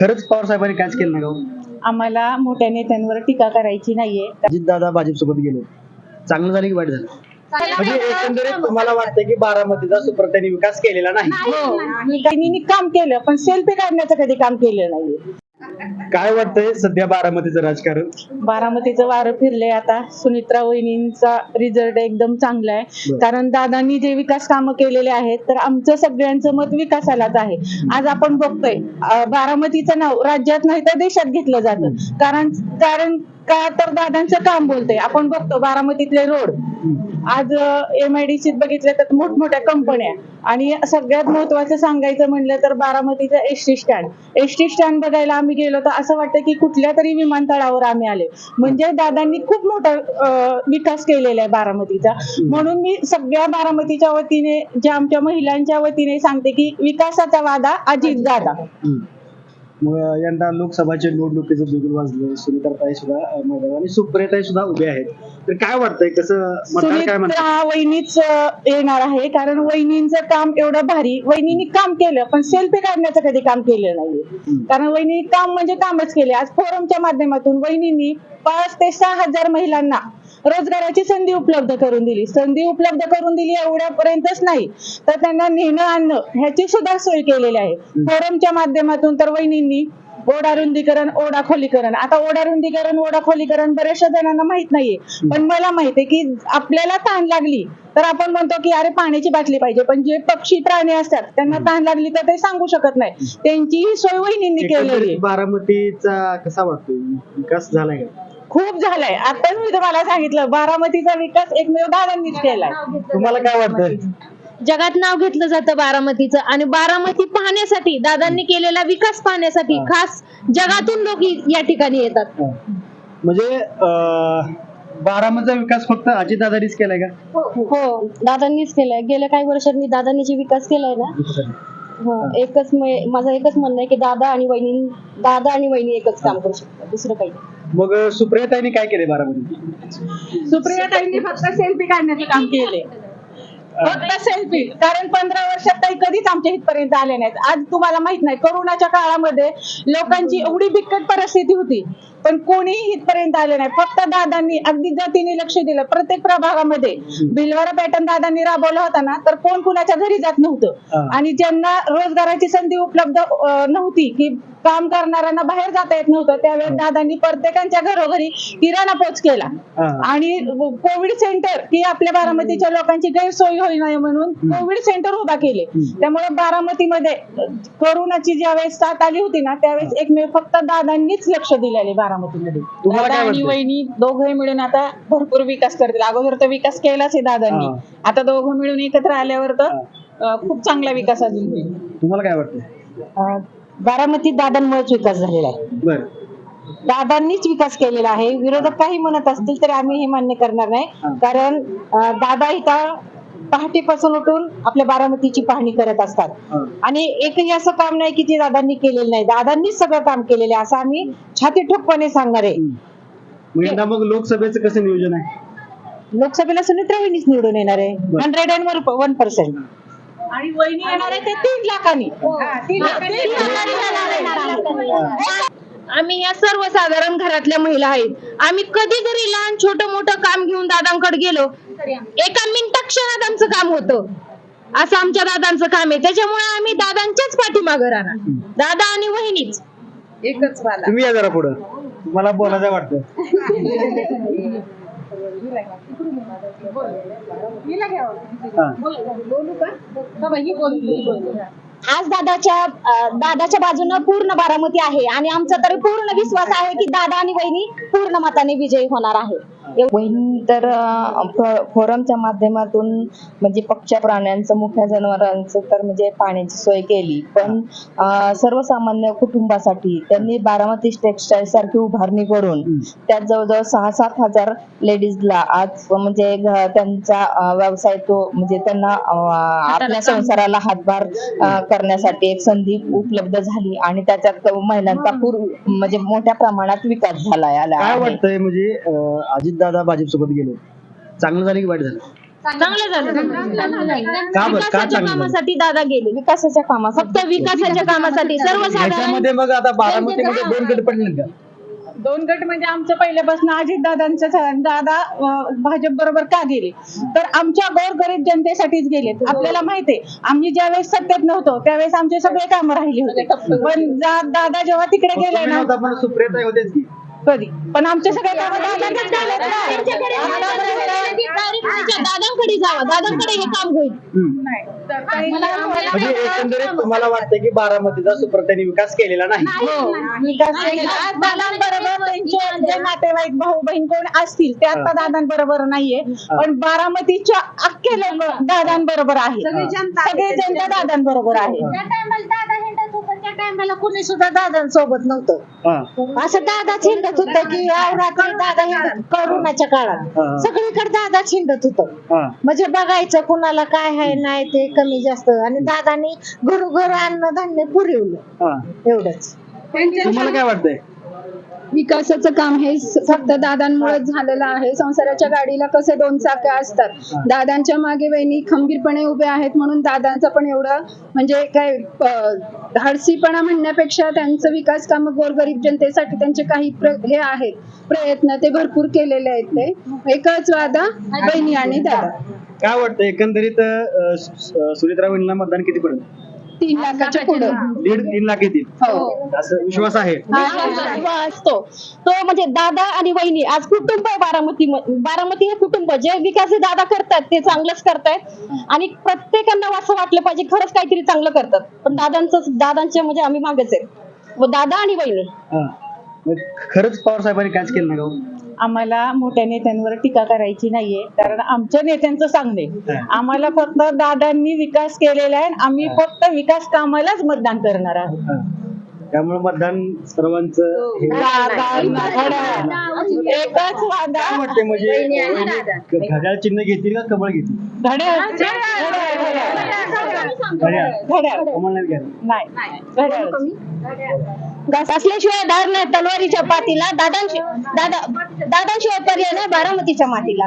खरंच पवार साहेबांनी काहीच केलं नाही का हो? आम्हाला मोठ्या नेत्यांवर टीका करायची नाहीये. अजित दादा भाजपसोबत गेले. चांगलं झालं की वाईट झालं? म्हणजे एकंदरीत तुम्हाला वाटतं की बारामतीचा सुप्रत्याने विकास केलेला नाही? हो. त्यांनी काम केलं पण सेल्फी काढण्याचं कधी काम केलं नाहीये. काय वाटतंय सध्या बारामतीचं राजकारण? बारामतीचं वारं फिरलंय आता. सुनित्रा वहिनींचा रिझल्ट एकदम चांगला आहे. कारण दादांनी जे विकास कामं केलेले आहेत तर आमचं सगळ्यांचं मत विकासालाच आहे. आज आपण बघतोय बारामतीचं नाव राज्यात नाही तर देशात घेतलं जातं. कारण कारण का तर दादांचं काम बोलतंय. आपण बघतो बारामतीतले रोड. आज एम आय डी बघितलं तर मोठमोठ्या कंपन्या. आणि सगळ्यात महत्वाचं सांगायचं म्हणलं तर बारामतीचा S T stand. S T stand बघायला आम्ही गेलो तर असं वाटतं की कुठल्या तरी विमानतळावर आम्ही आले. म्हणजे दादांनी खूप मोठा विकास केलेला आहे बारामतीचा. म्हणून मी सगळ्या बारामतीच्या वतीने ज्या आमच्या महिलांच्या वतीने सांगते की विकासाचा वादा अजित दादा यंदा लोकसभाच्या निवडणुकीचं बिगुल वाजलं सुनीताताई सुद्धा अं, मैदानावर आणि सुप्रियाताई सुद्धा उभे आहेत. तर काय वाटतंय कसं मतदार काय म्हणतात? वहिनीच येणार आहे कारण वहिनींचं काम एवढं भारी वहिनींनी काम केलं पण सेल्फी काढण्याचं कधी काम केलं नाहीये. कारण वहिनी काम म्हणजे कामच केले. आज फोरमच्या माध्यमातून वहिनींनी पाच ते सहा हजार महिलांना रोजगाराची संधी उपलब्ध करून दिली. संधी उपलब्ध करून दिली एवढ्यापर्यंतच नाही तर त्यांना नेणं आणणं ह्याची सुद्धा सोय केलेली आहे. फोरमच्या माध्यमातून तर वहिनींनी ओढा रुंदीकरण ओढा खोलीकरण. आता ओढा रुंदीकरण ओढा खोलीकरण बऱ्याचशा जणांना माहीत नाहीये. पण मला माहितीये की आपल्याला ताण लागली तर आपण म्हणतो की अरे पाण्याची बाटली पाहिजे. पण जे पक्षी प्राणी असतात त्यांना ताण लागली तर ते सांगू शकत नाही. त्यांची ही सोय वहिनींनी केलेली आहे. बारामतीचा कसा वाटतोय? विकास झालाय का? खूप झालाय. आताच मी तुम्हाला सांगितलं बारामतीचा विकास एकमेव दादांनीच केलाय. तुम्हाला काय वाटतंय? जगात नाव घेतलं जातं बारामतीचं आणि बारामती पाहण्यासाठी दादांनी केलेला विकास पाहण्यासाठी हा. खास जगातून लोक या ठिकाणी येतात. म्हणजे अं, बारामतीचा विकास फक्त अजितदादानीच केलाय का? हो दादांनीच केलाय. गेल्या काही वर्षांनी दादांनी जे विकास केलाय ना हो, एकच म- माझं एकच म्हणणं आहे की दादा आणि वहिनी दादा आणि वहिनी एकच काम करू शकतात. दुसरं काही नाही. मग सुप्रियाताईने काय केलंय बारामती सुप्रियाताईंनी फक्त सेल्फी काढण्याचं काम केले फक्त सेल्फी कारण पंधरा वर्षात ताई कधीच आमच्या इथपर्यंत आले नाहीत. आज तुम्हाला माहीत नाही करोनाच्या काळामध्ये लोकांची एवढी बिकट परिस्थिती होती. पण कोणीही इथपर्यंत आले नाही. फक्त दादांनी अगदी जातीने लक्ष दिलं. प्रत्येक प्रभागामध्ये. बिलवारा पॅटर्न दादांनी राबवला होता ना तर कोण कुणाच्या घरी जात. नव्हतं. आणि ज्यांना रोजगाराची संधी उपलब्ध नव्हती की काम करणाऱ्यांना बाहेर जाता येत नव्हतं त्यावेळेस दादांनी प्रत्येकांच्या घरोघरी किराणा पोच केला. आणि कोविड सेंटर ही आपल्या बारामतीच्या लोकांची गैरसोय होईल नाही म्हणून कोविड सेंटर उभा केले. त्यामुळे बारामतीमध्ये कोरोनाची ज्यावेळेस साथ आली होती ना त्यावेळेस एकमेव फक्त दादांनीच लक्ष दिलेले बारामतीमध्ये तुम्हाला दादा काय आणि वाटतं? वहिनी दोघे मिळून आता भरपूर विकास करतील. अगोदर तर विकास केलाच आहे दादांनी. हा. आता दोघं मिळून एकत्र आल्यावर तर अं, खूप चांगला विकास अजून होईल. तुम्हाला काय वाटतंय? बारामतीत दादांमुळेच विकास झालेला आहे. बर. दादांनीच विकास केलेला आहे. विरोधक काही म्हणत असतील तर आम्ही हे मान्य करणार हा. नाही कारण अं, दादा इथं पहाटेपासून उठून आपल्या बारामतीची पाहणी करत असतात. आणि एकही असं काम नाही की जे दादांनी केलेलं नाही. दादांनीच सगळं काम केलेलं आहे असं आम्ही छाती ठोकपणे सांगणार आहे. मग यंदा मग लोकसभेचं कसं नियोजन आहे? लोकसभेला सुनित्रा वहिनीच निवडून येणार आहे. हंड्रेड अँड वन पर्सेंट आणि वहिनी येणार आहे ते तीन लाखांनी. हा, तीन लाखांनी. आम्ही या सर्वसाधारण घरातल्या महिला आहेत. आम्ही कधी जरी लहान छोटं मोठं काम घेऊन दादांकडे गेलो एका मिनिटा क्षणात आमचं काम होतं. असं आमच्या दादांचं काम आहे. त्याच्यामुळे आम्ही दादांच्याच पाठीमागं राहणार. दादा आणि वहिनीच. एकच वाला तुम्ही या जरा पुढं. तुम्हाला बोलायचं वाटतं. हा. आज दादाच्या दादाच्या बाजूनं पूर्ण बारामती आहे आणि आमचा तर पूर्ण विश्वास आहे की दादा आणि वहिनी पूर्ण मताने विजयी होणार आहे. वहिनी तर फोरमच्या माध्यमातून म्हणजे पक्ष प्राण्यांचं मुख्य जनावरांचं तर म्हणजे पाण्याची सोय केली. पण अं, सर्वसामान्य कुटुंबासाठी त्यांनी बारामती टेक्सटाईल सारखी उभारणी करून त्यात जवळजवळ सहा सात हजार लेडीजला आज म्हणजे त्यांचा व्यवसाय तो म्हणजे त्यांना अं, आपल्या संसाराला हातभार करण्यासाठी एक संधी उपलब्ध झाली आणि त्याच्यात महिलांचा पूर्व म्हणजे मोठ्या प्रमाणात विकास झाला आला काय. वाटतंय म्हणजे अजित दादा भाजपसोबत गेले. चांगलं झालं की वाईट झालं? चांगलं झालं. का बरं? का विकासाच्या चांगलं झालं? कामासाठी दादा गेले. विकासाच्या कामासाठी. फक्त विकासाच्या कामासाठी. सर्वसाधारण याच्यामध्ये मग आता बारामतीमध्ये दोन गट पडले का? दोन गट म्हणजे आमचं पहिल्यापासून अजित दादांचं दादा भाजप बरोबर का गेले? तर आमच्या गोरगरीब जनतेसाठीच गेले आपल्याला माहितीये आम्ही ज्यावेळेस सत्तेत नव्हतो त्यावेळेस आमचे सगळे कामं राहिली होते. पण जा- दादा जेव्हा तिकडे गेले ना नव्हता पण होतेच की. कधी? पण आमचे सगळे कामं ना. दादांकडे जावा दादांकडे हे काम होईल. म्हणजे एकंदरीत तुम्हाला वाटतं की बारामतीचा सुप्रतांनी विकास केलेला नाही? हो. दादांबरोबर त्यांचे जे नातेवाईक भाऊ बहीण कोण असतील ते आता दादांबरोबर नाहीये. पण बारामतीच्या अख्खे लोक दादांबरोबर आहे सगळी सगळी जनता दादांबरोबर आहे त्या टायमाला दादा हिंडत होता त्या टायमाला कोणी सुद्धा दादांसोबत नव्हतं हा. असं दादाच हिंडत होतं की दादा हिंडत करोनाच्या हा. काळात सगळीकडे दादाच हिंडत होतं हा. म्हणजे बघायचं कुणाला काय आहे नाही ते कमी जास्त आणि दादानी घरोघर अन्नधान्य पुरवलं हा. एवढंच तुम्हाला काय वाटतंय विकासाचं काम हे फक्त दादांमुळे झालेलं आहे. संसाराच्या गाडीला कसे दोन चाके असतात? दादांच्या मागे वहिनी खंबीरपणे उभे आहेत म्हणून दादांचं पण एवढं म्हणजे काय धाडसीपणा म्हणण्यापेक्षा त्यांचं विकास काम गोरगरीब जनतेसाठी त्यांचे काही हे आहेत. प्रयत्न ते भरपूर केलेले आहेत ते. एकच वादा बहिणी आणि दादा. काय वाटतं एकंदरीत अं, मतदान किती पडेल तीन लाखाच्या पुढे. दीड तीन लाख येतील. असं विश्वास आहे. असतो. तो म्हणजे दादा आणि वहिनी आज कुटुंब आहे बारामती बारामती हे कुटुंब जे विकास हे दादा करतात ते चांगलंच करतायत आणि प्रत्येकांना असं वाटलं पाहिजे खरंच काहीतरी चांगलं करतात. पण दादांचं दादांचे म्हणजे आम्ही मागेच आहे. व दादा आणि वहिनी. हा. मग खरंच पवार साहेबांनी काहीच केलं नाही का हो? आम्हाला मोठ्या नेत्यांवर टीका करायची नाहीये. कारण आमच्या नेत्यांचं सांगणे. आम्हाला फक्त दादांनी विकास केलेला आहे आम्ही फक्त विकास कामालाच मतदान करणार आहोत. त्यामुळे मतदान सर्वांचं हे. एकच वादा. वाटते म्हणजे? घड्याळ चिन्ह घेतील का कमळ घेतील? घड्याळ. घड्याळ, घड्याळ. घड्याळ घड्याळ. कमळ नाही घ्यायला नाही. घड्याळ. घास असल्याशिवाय धार नाही तलवारीच्या पातीला दादांशी दादा दादांशिवाय पर्याय नाही बारामतीच्या मातीला.